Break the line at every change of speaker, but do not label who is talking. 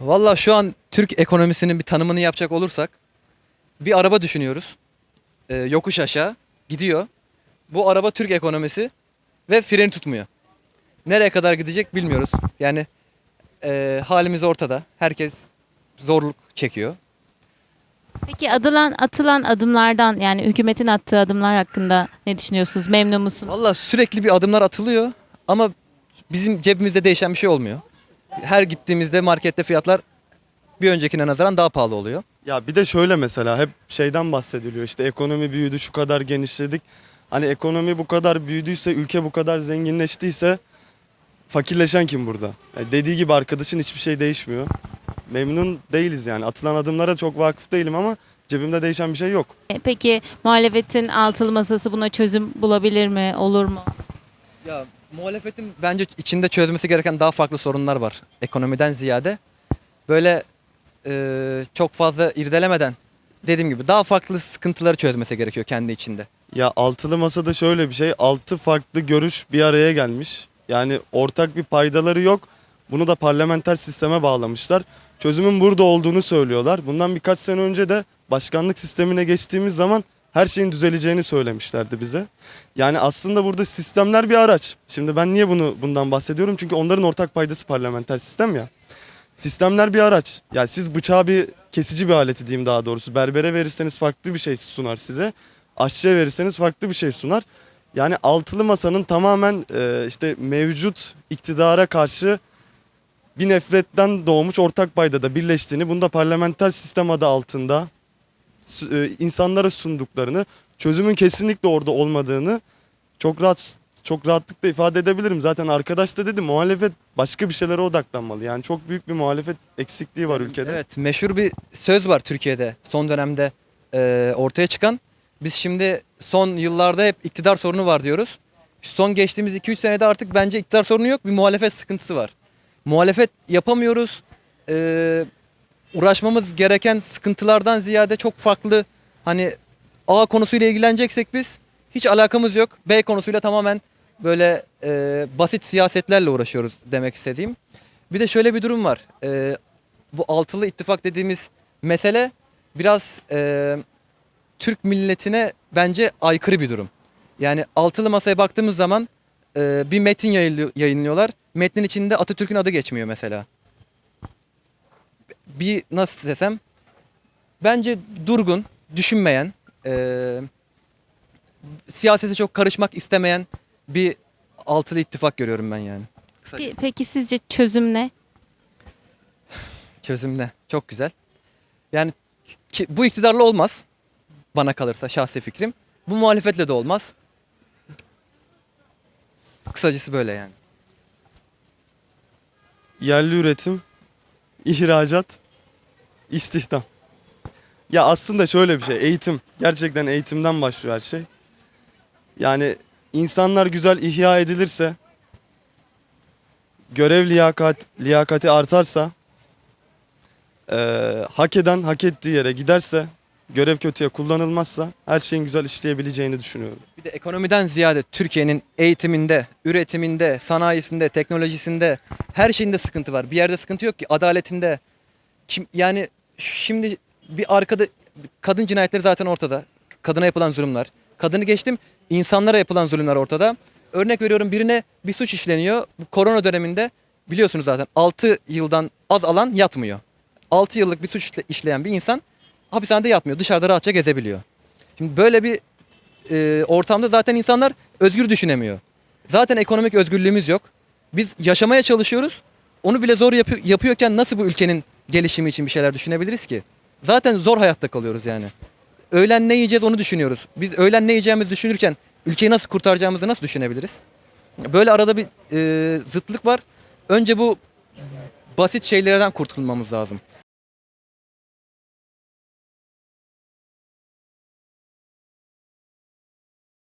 Valla şu an Türk ekonomisinin bir tanımını yapacak olursak bir araba düşünüyoruz. Ee, yokuş aşağı gidiyor. Bu araba Türk ekonomisi ve freni tutmuyor. Nereye kadar gidecek bilmiyoruz. Yani e, halimiz ortada. Herkes zorluk çekiyor.
Peki adılan, atılan adımlardan yani hükümetin attığı adımlar hakkında ne düşünüyorsunuz? Memnun musunuz?
Valla sürekli bir adımlar atılıyor ama bizim cebimizde değişen bir şey olmuyor. Her gittiğimizde markette fiyatlar bir öncekine nazaran daha pahalı oluyor.
Ya bir de şöyle mesela hep şeyden bahsediliyor işte ekonomi büyüdü şu kadar genişledik. Hani ekonomi bu kadar büyüdüyse ülke bu kadar zenginleştiyse fakirleşen kim burada? Yani dediği gibi arkadaşın hiçbir şey değişmiyor. Memnun değiliz yani atılan adımlara çok vakıf değilim ama cebimde değişen bir şey yok.
E, Peki muhalefetin altılı masası buna çözüm bulabilir mi? Olur mu?
Ya muhalefetin bence içinde çözmesi gereken daha farklı sorunlar var. Ekonomiden ziyade. Böyle e, çok fazla irdelemeden dediğim gibi daha farklı sıkıntıları çözmesi gerekiyor kendi içinde.
Ya altılı masada şöyle bir şey altı farklı görüş bir araya gelmiş. Yani ortak bir paydaları yok. Bunu da parlamenter sisteme bağlamışlar. Çözümün burada olduğunu söylüyorlar. Bundan birkaç sene önce de başkanlık sistemine geçtiğimiz zaman her şeyin düzeleceğini söylemişlerdi bize. Yani aslında burada sistemler bir araç. Şimdi ben niye bunu bundan bahsediyorum? Çünkü onların ortak paydası parlamenter sistem ya. Sistemler bir araç. Yani siz bıçağı bir kesici bir aleti diyeyim daha doğrusu. Berbere verirseniz farklı bir şey sunar size. Aşçıya verirseniz farklı bir şey sunar. Yani altılı masanın tamamen e, işte mevcut iktidara karşı bir nefretten doğmuş ortak paydada birleştiğini, bunu da parlamenter sistem adı altında insanlara sunduklarını, çözümün kesinlikle orada olmadığını çok rahat çok rahatlıkla ifade edebilirim. Zaten arkadaş da dedi muhalefet başka bir şeylere odaklanmalı. Yani çok büyük bir muhalefet eksikliği var ülkede.
Evet meşhur bir söz var Türkiye'de son dönemde e, ortaya çıkan. Biz şimdi son yıllarda hep iktidar sorunu var diyoruz. Son geçtiğimiz 2-3 senede artık bence iktidar sorunu yok bir muhalefet sıkıntısı var. Muhalefet yapamıyoruz. E, uğraşmamız gereken sıkıntılardan ziyade çok farklı hani A konusuyla ilgileneceksek biz hiç alakamız yok. B konusuyla tamamen böyle e, basit siyasetlerle uğraşıyoruz demek istediğim. Bir de şöyle bir durum var. E, bu altılı ittifak dediğimiz mesele biraz e, Türk milletine bence aykırı bir durum. Yani altılı masaya baktığımız zaman e, bir metin yayınlı- yayınlıyorlar. Metnin içinde Atatürk'ün adı geçmiyor mesela. Bir nasıl desem bence durgun, düşünmeyen, e, siyasete çok karışmak istemeyen bir altılı ittifak görüyorum ben yani.
Pe- Peki sizce çözüm ne?
Çözüm ne? Çok güzel. Yani ki, bu iktidarla olmaz. Bana kalırsa şahsi fikrim. Bu muhalefetle de olmaz. Kısacası böyle yani.
Yerli üretim, ihracat, istihdam. Ya aslında şöyle bir şey, eğitim. Gerçekten eğitimden başlıyor her şey. Yani insanlar güzel ihya edilirse, görev liyakat, liyakati artarsa, eee, hak eden hak ettiği yere giderse, görev kötüye kullanılmazsa her şeyin güzel işleyebileceğini düşünüyorum.
Bir de ekonomiden ziyade Türkiye'nin eğitiminde, üretiminde, sanayisinde, teknolojisinde her şeyinde sıkıntı var. Bir yerde sıkıntı yok ki adaletinde. Kim yani şimdi bir arkada kadın cinayetleri zaten ortada. Kadına yapılan zulümler. Kadını geçtim insanlara yapılan zulümler ortada. Örnek veriyorum birine bir suç işleniyor. Bu korona döneminde biliyorsunuz zaten 6 yıldan az alan yatmıyor. 6 yıllık bir suç işle- işleyen bir insan hapishanede yatmıyor. Dışarıda rahatça gezebiliyor. Şimdi böyle bir e, ortamda zaten insanlar özgür düşünemiyor. Zaten ekonomik özgürlüğümüz yok. Biz yaşamaya çalışıyoruz. Onu bile zor yapı- yapıyorken nasıl bu ülkenin gelişimi için bir şeyler düşünebiliriz ki? Zaten zor hayatta kalıyoruz yani. Öğlen ne yiyeceğiz onu düşünüyoruz. Biz öğlen ne yiyeceğimizi düşünürken ülkeyi nasıl kurtaracağımızı nasıl düşünebiliriz? Böyle arada bir e, zıtlık var. Önce bu basit şeylerden kurtulmamız lazım.